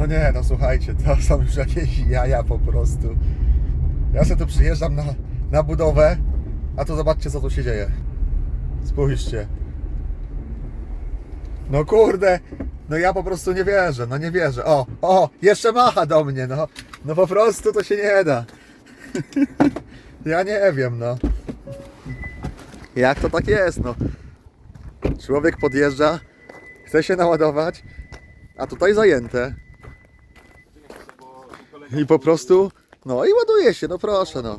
No nie, no słuchajcie, to są już jakieś jaja po prostu. Ja sobie tu przyjeżdżam na, na budowę, a to zobaczcie co tu się dzieje. Spójrzcie. No kurde, no ja po prostu nie wierzę, no nie wierzę. O, o, jeszcze macha do mnie, no. No po prostu to się nie da. Ja nie wiem, no. Jak to tak jest, no. Człowiek podjeżdża, chce się naładować, a tutaj zajęte. I po prostu, no i ładuje się, no proszę, no.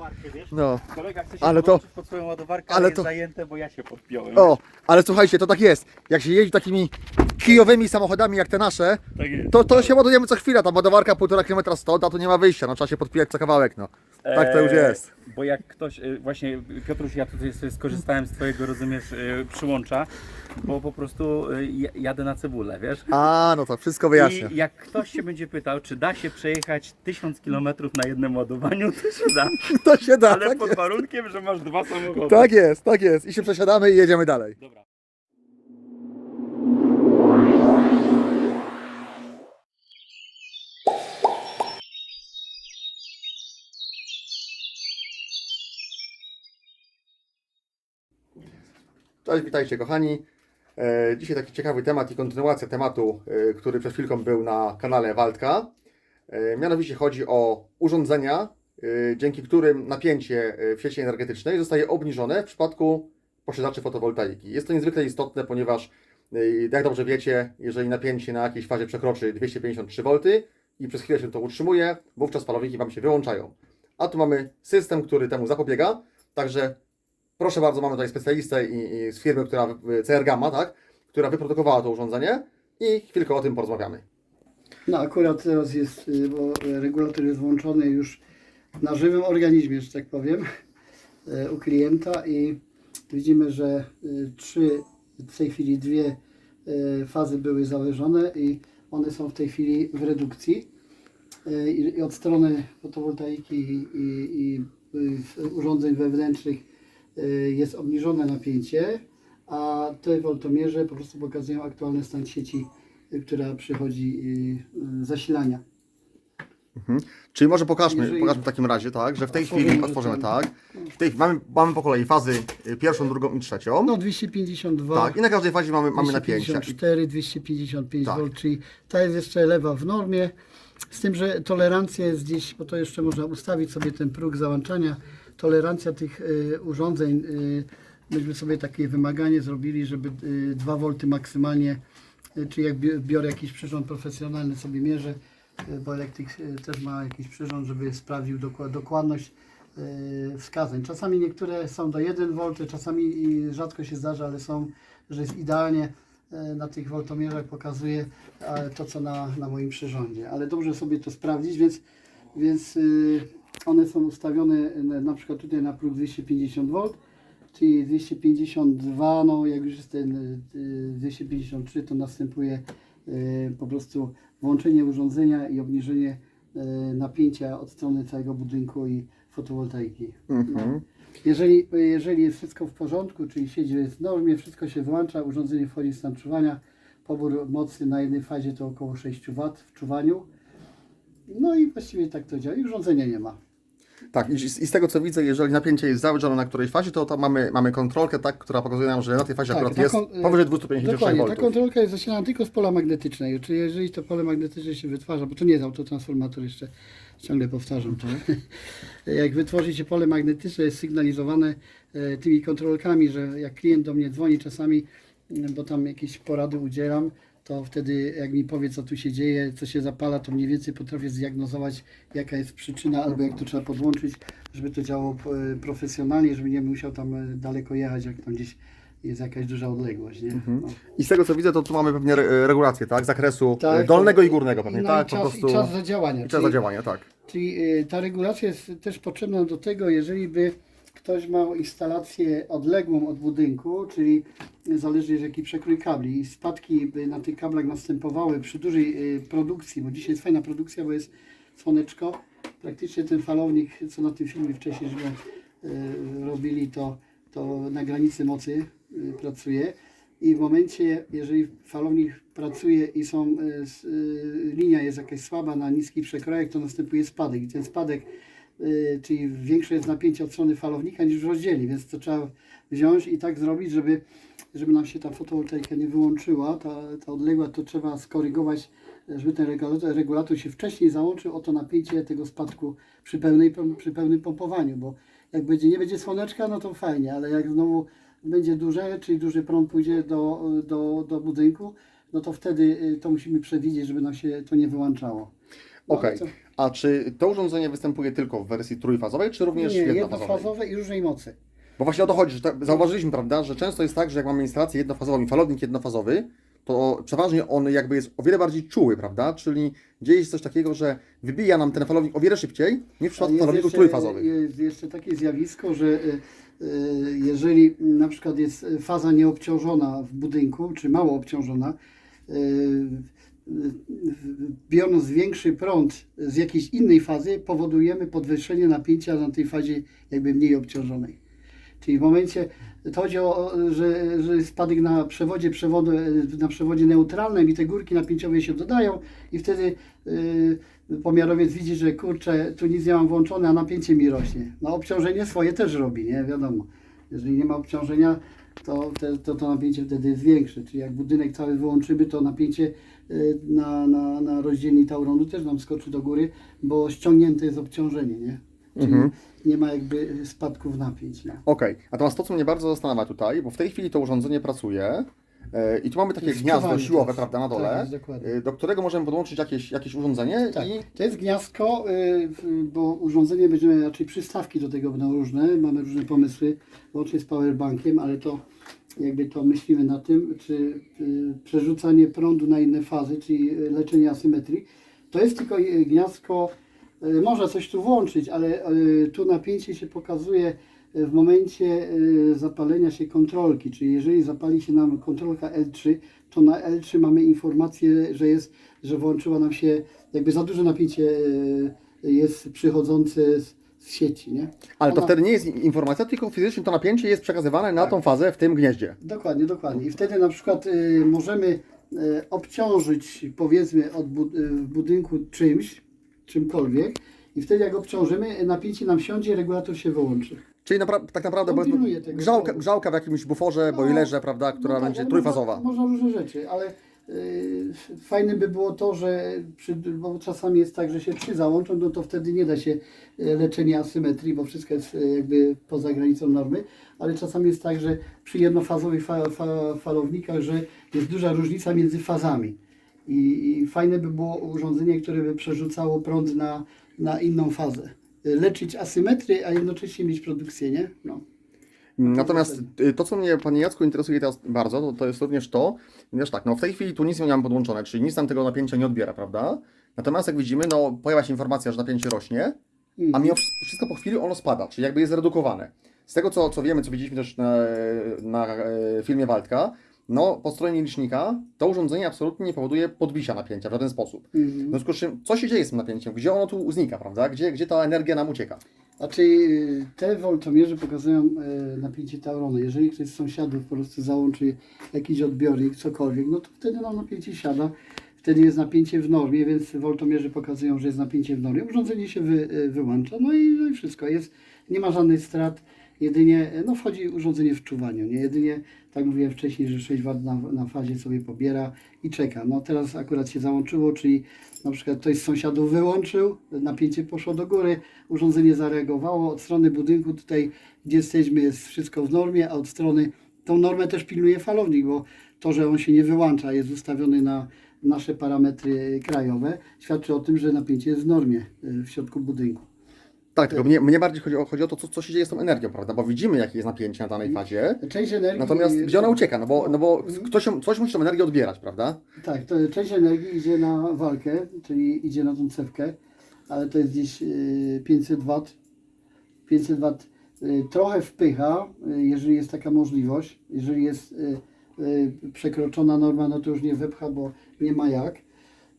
No. Kolega chce się Ale to- pod swoją ładowarkę, ale to- zajęte, bo ja się podpiąłem. O, ale słuchajcie, to tak jest. Jak się jeździ takimi kijowymi samochodami jak te nasze, Tak to, to się ładujemy co chwila. Ta ładowarka półtora kilometra stąd, a tu nie ma wyjścia. No trzeba się podpijać co kawałek, no. Tak to już Eee, jest. Bo jak ktoś, e, właśnie Piotruś, ja tutaj sobie skorzystałem z twojego, rozumiesz, e, przyłącza, bo po prostu e, ja- jadę na cebulę, wiesz? A, no to wszystko wyjaśnia. I jak ktoś się będzie pytał, czy da się przejechać 1000 km na jednym ładowaniu, to się da. To się da, Ale tak pod jest. warunkiem, że masz dwa samochody. Tak jest, tak jest. I się przesiadamy i jedziemy dalej. Dobra. Cześć, witajcie kochani. E, Dzisiaj taki ciekawy temat i kontynuacja tematu, e, który przed chwilką był na kanale Waldka. E, Mianowicie chodzi o urządzenia, dzięki którym napięcie w sieci energetycznej zostaje obniżone w przypadku posiadaczy fotowoltaiki. Jest to niezwykle istotne, ponieważ jak dobrze wiecie, jeżeli napięcie na jakiejś fazie przekroczy 253 V i przez chwilę się to utrzymuje, wówczas falowniki Wam się wyłączają. A tu mamy system, który temu zapobiega, także Proszę bardzo, mamy tutaj specjalistę i, i z firmy, która CR Gamma, tak, która wyprodukowała to urządzenie i chwilkę o tym porozmawiamy. No akurat teraz jest, y, bo regulator jest włączony już na żywym organizmie, że tak powiem, y, u klienta i widzimy, że y, trzy, w tej chwili dwie fazy były zawyżone i one są w tej chwili w redukcji. I od strony fotowoltaiki i, i, i urządzeń wewnętrznych jest obniżone napięcie, a te woltomierze po prostu pokazują aktualny stan sieci, y, która przychodzi y, y, zasilania. Czyli może pokażmy, Jeżeli- pokażmy w takim razie, tak, że w tej Otworzymy, chwili otworzymy ten- tak. W tej, mamy, mamy po kolei fazy y, pierwszą, drugą i trzecią. No 252, tak, i na każdej fazie mamy, mamy napięcia. I, 254, 255 Tak. V, czyli ta jest jeszcze lewa w normie. Z tym, że tolerancja jest gdzieś, bo to jeszcze można ustawić sobie ten próg załączania. Tolerancja tych y, urządzeń, y, myśmy sobie takie wymaganie zrobili, żeby y, 2 V maksymalnie, y, czy jak bi- biorę jakiś przyrząd profesjonalny sobie mierzę, y, bo elektryk y, też ma jakiś przyrząd, żeby sprawdził dokła- dokładność y, wskazań. Czasami niektóre są do 1 V, czasami rzadko się zdarza, ale są, że jest idealnie y, na tych woltomierzach pokazuje to, co na, na moim przyrządzie. Ale dobrze sobie to sprawdzić, więc, więc y, one są ustawione na, przykład tutaj na próg 250 V, czyli 252, no jak już jest ten y, 253, to następuje y, po prostu włączenie urządzenia i obniżenie y, napięcia od strony całego budynku i fotowoltaiki. Mhm. Jeżeli, jeżeli jest wszystko w porządku, czyli sieć jest w normie, wszystko się wyłącza, urządzenie wchodzi w stan czuwania, pobór mocy na jednej fazie to około 6 W w czuwaniu. No i właściwie tak to działa. I urządzenia nie ma. Tak, i, z- i z tego co widzę, jeżeli napięcie jest zawyżone na którejś fazie, to tam mamy, mamy kontrolkę, tak, która pokazuje nam, że na tej fazie Tak, akurat jest y, powyżej 253 Dokładnie, ta V. kontrolka jest zasilana tylko z pola magnetycznego, czyli jeżeli to pole magnetyczne się wytwarza, bo to nie jest autotransformator jeszcze, ciągle powtarzam to. jak wytworzy się pole magnetyczne, jest sygnalizowane e, tymi kontrolkami, że jak klient do mnie dzwoni czasami, bo tam jakieś porady udzielam, to wtedy jak mi powie, co tu się dzieje, co się zapala, to mniej więcej potrafię zdiagnozować, jaka jest przyczyna, albo jak to trzeba podłączyć, żeby to działało e, profesjonalnie, żeby nie musiał tam e, daleko jechać, jak tam gdzieś jest jakaś duża odległość, nie? No. I z tego co widzę, to tu mamy pewnie re- regulację, tak, zakresu Tak, dolnego i górnego pewnie, no tak, i po czas, prostu. I czas zadziałania. i czas czyli, zadziałania, tak. czyli ta regulacja jest też potrzebna do tego, jeżeli by ktoś miał instalację odległą od budynku, czyli zależy jaki przekrój kabli i spadki by na tych kablach następowały przy dużej y, produkcji, bo dzisiaj jest fajna produkcja, bo jest słoneczko. Praktycznie ten falownik, co na tym filmie wcześniej żeśmy y, robili, to, to na granicy mocy y, pracuje. I w momencie, jeżeli falownik pracuje i są, linia jest jakaś słaba na niskich przekrojach, to następuje spadek. I ten spadek, czyli większe jest napięcie od strony falownika niż w rozdzielni, więc to trzeba wziąć i tak zrobić, żeby, żeby nam się ta fotowoltaika nie wyłączyła, ta, ta odległa, to trzeba skorygować, żeby ten regulator, regulator się wcześniej załączył o to napięcie tego spadku przy, pełnej, przy pełnym pompowaniu, bo jak będzie, nie będzie słoneczka, no to fajnie, ale jak znowu będzie duże, czyli duży prąd pójdzie do, do, do budynku, no to wtedy y, to musimy przewidzieć, żeby nam się to nie wyłączało. No, Okej. to- A czy to urządzenie występuje tylko w wersji trójfazowej, czy również Nie, jednofazowej? jednofazowe i różnej mocy. Bo właśnie o to chodzi, że tak, zauważyliśmy, prawda, że często jest tak, że jak mamy instalację jednofazową i falownik jednofazowy, to przeważnie on jakby jest o wiele bardziej czuły, prawda? Czyli dzieje się coś takiego, że wybija nam ten falownik o wiele szybciej niż w przypadku falowników jeszcze- trójfazowych. Jest jeszcze takie zjawisko, że y, y, jeżeli na przykład jest faza nieobciążona w budynku, czy mało obciążona, y, biorąc większy prąd z jakiejś innej fazy, powodujemy podwyższenie napięcia na tej fazie jakby mniej obciążonej. Czyli w momencie, to chodzi o, że, że spadek na przewodzie, przewodu, na przewodzie neutralnym i te górki napięciowe się dodają i wtedy yy, pomiarowiec widzi, że kurczę, tu nic nie mam włączone, a napięcie mi rośnie. No obciążenie swoje też robi, nie? Wiadomo. Jeżeli nie ma obciążenia, to te, to, to napięcie wtedy jest większe. Czyli jak budynek cały wyłączymy, to napięcie na, na, na rozdzielni Tauronu też nam skoczy do góry, bo ściągnięte jest obciążenie, nie? Czyli Mhm. nie ma jakby spadków napięć. Nie? Okej, natomiast to, co mnie bardzo zastanawia tutaj, bo w tej chwili to urządzenie pracuje e, i tu mamy takie gniazdo siłowe, teraz. prawda, na Tak, dole, e, do którego możemy podłączyć jakieś, jakieś urządzenie Tak, i to jest gniazdko, y, w- bo urządzenie będziemy raczej przystawki do tego będą różne, mamy różne pomysły, łącznie z powerbankiem, ale to jakby to myślimy na tym, czy y, przerzucanie prądu na inne fazy, czyli leczenie asymetrii, to jest tylko gniazdko, y, można coś tu włączyć, ale y, tu napięcie się pokazuje w momencie zapalenia się kontrolki, czyli jeżeli zapali się nam kontrolka L3, to na L3 mamy informację, że jest, że włączyła nam się jakby za duże napięcie jest przychodzące z, z sieci, nie? Ale to Ona- wtedy nie jest informacja, tylko fizycznie to napięcie jest przekazywane na Tak. tą fazę w tym gnieździe. Dokładnie, dokładnie. I wtedy na przykład y, możemy y, obciążyć powiedzmy od bu- y, w budynku czymś, czymkolwiek i wtedy jak obciążymy, napięcie nam siądzie, regulator się wyłączy. Czyli napra- tak naprawdę powiedzmy, tego grzałka, grzałka w jakimś buforze, No, boilerze, prawda, która No tak, będzie ale trójfazowa. Można, można różne rzeczy, ale y, fajne by było to, że przy, bo czasami jest tak, że się trzy załączą, no to wtedy nie da się y, leczenia asymetrii, bo wszystko jest y, jakby poza granicą normy, ale czasami jest tak, że przy jednofazowych fa, fa, falownikach, że jest duża różnica między fazami. I, I fajne by było urządzenie, które by przerzucało prąd na, na inną fazę. Y, Leczyć asymetrię, a jednocześnie mieć produkcję, nie? No. Natomiast y, to, co mnie, Panie Jacku, interesuje teraz bardzo, to, to jest również to, wiesz tak, no w tej chwili tu nic nie mamy podłączone, czyli nic nam tego napięcia nie odbiera, prawda? Natomiast jak widzimy, no pojawia się informacja, że napięcie rośnie, a mimo wsz- wszystko po chwili ono spada, czyli jakby jest zredukowane. Z tego, co, co wiemy, co widzieliśmy też na, na e, filmie Waldka, no po stronie licznika to urządzenie absolutnie nie powoduje podbicia napięcia w żaden sposób. Mhm. W związku z czym, co się dzieje z tym napięciem? Gdzie ono tu znika, prawda? Gdzie, gdzie ta energia nam ucieka? Znaczy y, te woltomierze pokazują y, napięcie tauronu. Jeżeli ktoś z sąsiadów po prostu załączy jakiś odbiornik, cokolwiek, no to wtedy nam napięcie siada. Wtedy jest napięcie w normie, więc woltomierze pokazują, że jest napięcie w normie. Urządzenie się wy, y, wyłącza, no i, no i wszystko. Jest, nie ma żadnych strat. Jedynie, no wchodzi urządzenie w czuwaniu, nie? Jedynie, tak mówiłem wcześniej, że 6 W na, na fazie sobie pobiera i czeka. No teraz akurat się załączyło, czyli na przykład ktoś z sąsiadów wyłączył, napięcie poszło do góry, urządzenie zareagowało, od strony budynku tutaj, gdzie jesteśmy, jest wszystko w normie, a od strony, tą normę też pilnuje falownik, bo to, że on się nie wyłącza, jest ustawiony na nasze parametry krajowe, świadczy o tym, że napięcie jest w normie y, w środku budynku. Tak, tylko mnie, mnie bardziej chodzi o, chodzi o to, co, co się dzieje z tą energią, prawda? Bo widzimy, jakie jest napięcie na danej fazie. Część energii... Natomiast gdzie ona ucieka? No bo, no bo Mhm. ktoś, coś musi tą energię odbierać, prawda? Tak, to część energii idzie na walkę, czyli idzie na tą cewkę, ale to jest gdzieś y, 500 W. 500 W trochę wpycha, y, jeżeli jest taka możliwość. Jeżeli jest y, y, przekroczona norma, no to już nie wepcha, bo nie ma jak.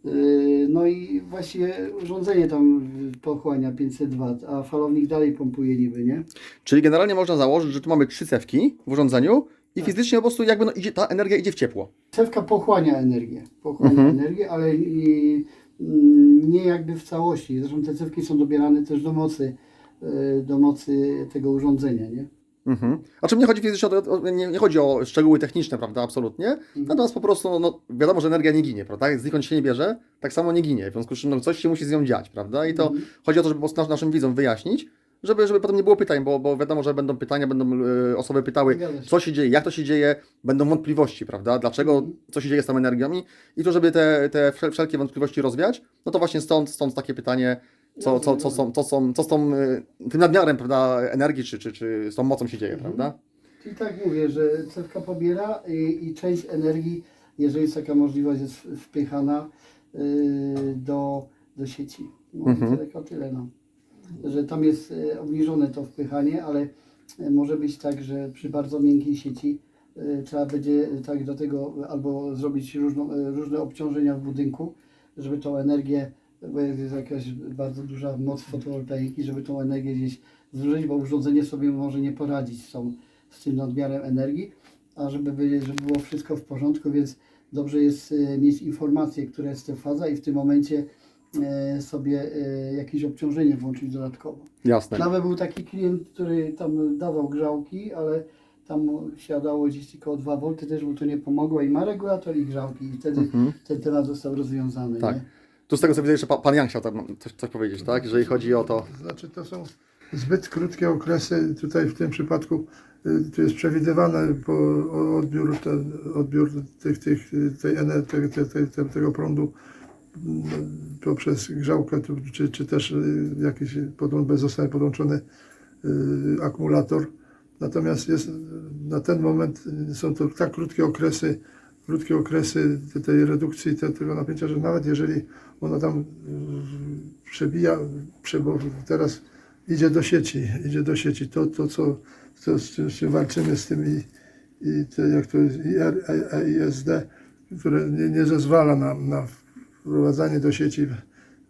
Y, No i właściwie urządzenie tam pochłania 500 W, a falownik dalej pompuje niby, nie? Czyli generalnie można założyć, że tu mamy trzy cewki w urządzeniu i Tak. fizycznie po prostu jakby no idzie, ta energia idzie w ciepło. Cewka pochłania energię, pochłania Mhm. energię, ale i, mm, nie jakby w całości. Zresztą te cewki są dobierane też do mocy, y, do mocy tego urządzenia, nie? Mhm. A czym nie chodzi fizycznie, o, o, nie, nie chodzi o szczegóły techniczne, prawda, absolutnie. Natomiast po prostu, no, wiadomo, że energia nie ginie, prawda? Znikąd się nie bierze, tak samo nie ginie. W związku z czym no, coś się musi z nią dziać, prawda? I to Mhm. chodzi o to, żeby po prostu nas- naszym widzom wyjaśnić, żeby, żeby potem nie było pytań, bo, bo wiadomo, że będą pytania, będą e, osoby pytały, co się dzieje, jak to się dzieje, będą wątpliwości, prawda? Dlaczego, Mhm. co się dzieje z tą energią i, i to, żeby te, te wszel- wszelkie wątpliwości rozwiać, no to właśnie stąd, stąd takie pytanie, co, co, co, są, co, są, co z tą, e, tym nadmiarem, prawda, energii, czy, czy, czy z tą mocą się dzieje, Mhm. prawda? Czyli tak mówię, że cewka pobiera i, i część energii, jeżeli jest taka możliwość, jest wpychana y, do, do sieci. No Mhm. tylko tyle. No. Że tam jest y, obniżone to wpychanie, ale y, może być tak, że przy bardzo miękkiej sieci y, trzeba będzie tak do tego albo zrobić różną, y, różne obciążenia w budynku, żeby tą energię, bo jest jakaś bardzo duża moc fotowoltaiki, żeby tą energię gdzieś zużyć, bo urządzenie sobie może nie poradzić z, tą, z tym nadmiarem energii, a żeby, by, żeby było wszystko w porządku, więc dobrze jest e, mieć informację, która jest to faza i w tym momencie e, sobie e, jakieś obciążenie włączyć dodatkowo. Jasne. Nawet był taki klient, który tam dawał grzałki, ale tam siadało gdzieś tylko o 2 V, też mu to nie pomogło i ma regulator i grzałki i wtedy Mhm. ten temat został rozwiązany. Tak. Nie? Tu z tego co widzę, jeszcze pa- pan Jan chciał tam coś, coś powiedzieć, tak? Jeżeli chodzi o to. To znaczy to są zbyt krótkie okresy. Tutaj w tym przypadku y, tu jest przewidywane po o- odbiór, ten, odbiór tych, tych, y, tej, ener- te- te- te- te- tego prądu mm, poprzez grzałkę tu, czy, czy też y, jakiś podłącz, zostanie podłączony y, akumulator. Natomiast jest, y, na ten moment y, są to tak krótkie okresy, krótkie okresy te- tej redukcji te, tego napięcia, że nawet jeżeli ono tam y, przebija, prze, bo teraz idzie do sieci, idzie do sieci, to, to co, to, z czym walczymy z tym i, te, jak to jest ISD, które nie, nie zezwala na, na wprowadzanie do sieci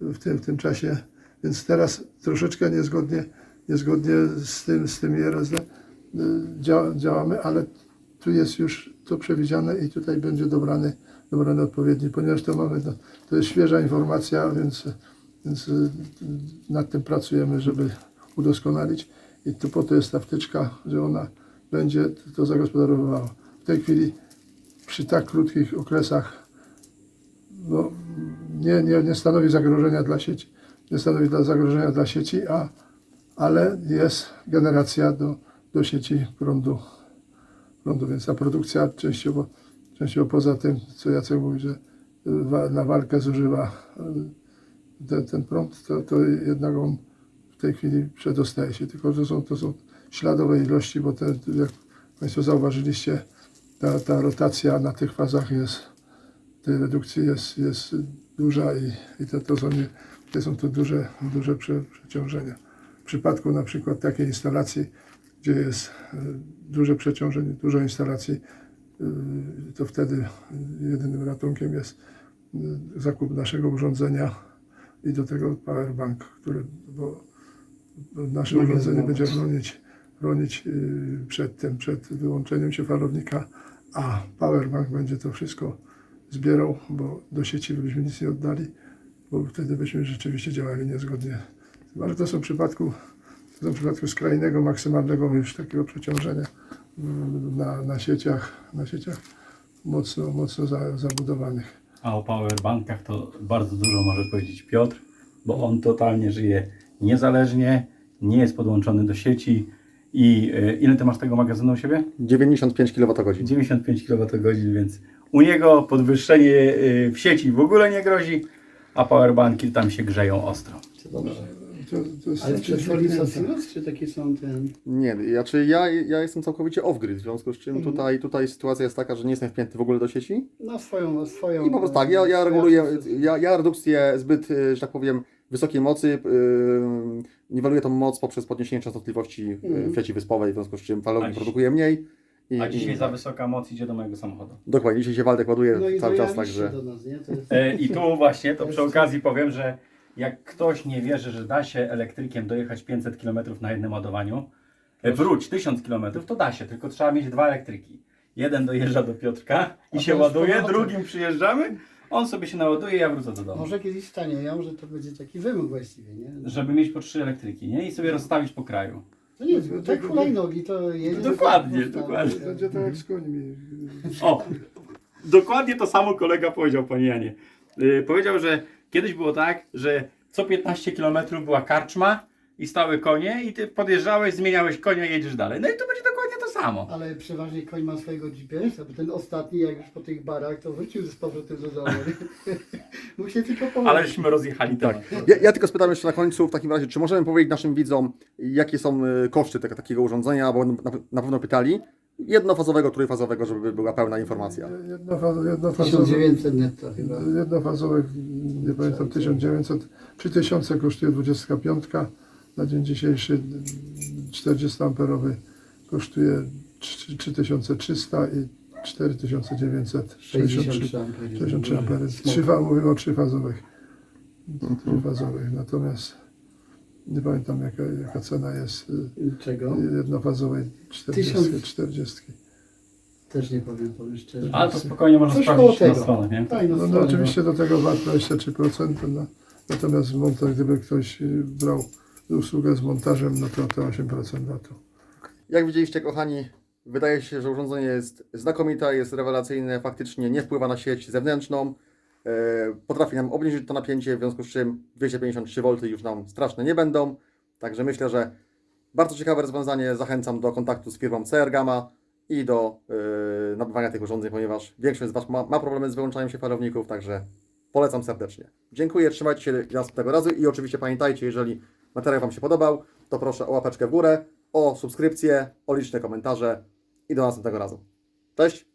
w, tym, w tym czasie, więc teraz troszeczkę niezgodnie, niezgodnie z tym, z tym IRSD y, dzia, działamy, ale tu jest już to przewidziane i tutaj będzie dobrany, dobrany odpowiedni, ponieważ to mamy, to jest świeża informacja, więc, więc y, nad tym pracujemy, żeby udoskonalić i tu po to jest ta wtyczka, że ona będzie to zagospodarowywała. W tej chwili przy tak krótkich okresach no, nie, nie, nie stanowi zagrożenia dla sieci, nie stanowi dla zagrożenia dla sieci, a, ale jest generacja do, do sieci prądu, prądu, więc ta produkcja częściowo, częściowo poza tym, co Jacek mówi, że y, na walkę zużywa y, ten, ten prąd, to, to jednak on w tej chwili przedostaje się, tylko że są, to są śladowe ilości, bo te, jak Państwo zauważyliście, ta, ta rotacja na tych fazach jest, tej redukcji jest, jest duża i, i to, to są, to są to duże, duże prze, przeciążenia. W przypadku na przykład takiej instalacji, gdzie jest e, duże przeciążenie, dużo instalacji, e, to wtedy jedynym ratunkiem jest e, zakup naszego urządzenia i do tego powerbank, który, bo nasze urządzenie będzie chronić, chronić y, przed tym, przed wyłączeniem się falownika, a powerbank będzie to wszystko zbierał, bo do sieci byśmy nic nie oddali, bo wtedy byśmy rzeczywiście działali niezgodnie. Że to są w przypadku, w przypadku skrajnego, maksymalnego już takiego przeciążenia na, na sieciach, na sieciach mocno, mocno za, zabudowanych. A o powerbankach to bardzo dużo może powiedzieć Piotr, bo on totalnie żyje niezależnie, nie jest podłączony do sieci. I e, ile ty masz tego magazynu u siebie? 95 kWh. 95 kWh, więc u niego podwyższenie e, w sieci w ogóle nie grozi, a powerbanki tam się grzeją ostro. To, to jest Ale czy Silos, czy takie są ten... Nie, znaczy ja, ja jestem całkowicie off-grid, w związku z czym Mhm. tutaj, tutaj sytuacja jest taka, że nie jestem wpięty w ogóle do sieci. Na swoją, na swoją... I po prostu tak, ja, ja reguluję, ja, ja redukcję zbyt, y, że tak powiem, wysokiej mocy, yy, niweluję tą moc poprzez podniesienie częstotliwości yy, Mhm. w sieci wyspowej, w związku z czym falownik dziś- produkuje mniej. I, A dzisiaj i, za wysoka moc idzie do mojego samochodu. Dokładnie, dzisiaj się Waldek ładuje No i cały czas, także... do nas, nie? To jest... E, I tu właśnie, to przy okazji powiem, że jak ktoś nie wierzy, że da się elektrykiem dojechać 500 km na jednym ładowaniu, e, wróć 1000 km, to da się, tylko trzeba mieć dwa elektryki. Jeden dojeżdża do Piotrka i się to ładuje, drugim przyjeżdżamy, On sobie się naładuje, ja wrócę do domu. Może kiedyś stanie, ja może to będzie taki wymóg właściwie, nie? Żeby mieć po trzy elektryki, nie? I sobie rozstawić po kraju. To nie jest, tak hulajnogi to jedzie. Dokładnie, tak, dokładnie. Będzie tak jak z końmi. O, dokładnie to samo kolega powiedział, panie Janie. Yy, powiedział, że kiedyś było tak, że co 15 km była karczma i stały konie i ty podjeżdżałeś, zmieniałeś konia i jedziesz dalej. No i to będzie dokładnie to samo. Ale przeważnie koń ma swojego GPS-a, bo ten ostatni, jak już po tych barach, to wrócił z powrotem do domu. Mógł się tylko położyć. Aleśmy rozjechali temat. Ja, ja tylko spytam jeszcze na końcu w takim razie, czy możemy powiedzieć naszym widzom, jakie są y, koszty tego, takiego urządzenia, bo na, na pewno pytali. Jednofazowego, trójfazowego, żeby była pełna informacja. Jednofazowe, jednofazowe, 1900 netto chyba. jednofazowe, nie pamiętam, 1900, 3000 kosztuje 25, na dzień dzisiejszy 40 amperowy kosztuje 3- 3300 i 4963 63 ampery. 63 ampery. Trzy, fa- mówimy o trzyfazowych. Trzyfazowych, natomiast nie pamiętam jaka, jaka cena jest y, Czego? jednofazowej 40. Tysiąc- 40. Też nie powiem, powiem szczerze. Ale to spokojnie można Coś koło sprawdzić na tego. stronę, nie? Tak, no, No, no stronę, oczywiście do tego VAT 23%, no, natomiast w montach, gdyby ktoś y, brał usługę z montażem, no to to 8% VAT-u. Jak widzieliście, kochani, wydaje się, że urządzenie jest znakomite, jest rewelacyjne, faktycznie nie wpływa na sieć zewnętrzną. E, Potrafi nam obniżyć to napięcie, w związku z czym 253 V już nam straszne nie będą. Także myślę, że bardzo ciekawe rozwiązanie. Zachęcam do kontaktu z firmą CR Gamma i do e, nabywania tych urządzeń, ponieważ większość z Was ma, ma problemy z wyłączaniem się falowników, także polecam serdecznie. Dziękuję, trzymajcie się następnego razu i oczywiście pamiętajcie, jeżeli materiał Wam się podobał, to proszę o łapeczkę w górę, o subskrypcję, o liczne komentarze i do następnego razu. Cześć!